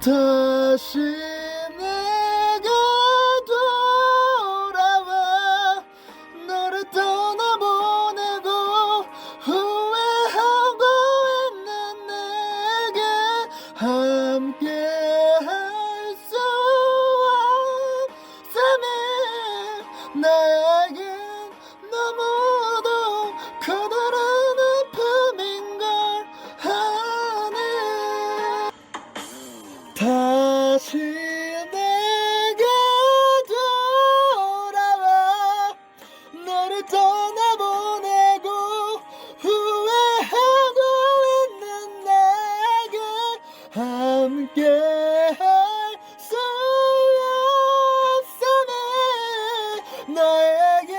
다시 내가 돌아와 너를 떠나보내고 후회하고 있는 내게 함께 할 수 없음이 나에 다시 내게 돌아와 너를 떠나보내고 후회하고 있는 내게 함께 할 수 없음에 나에게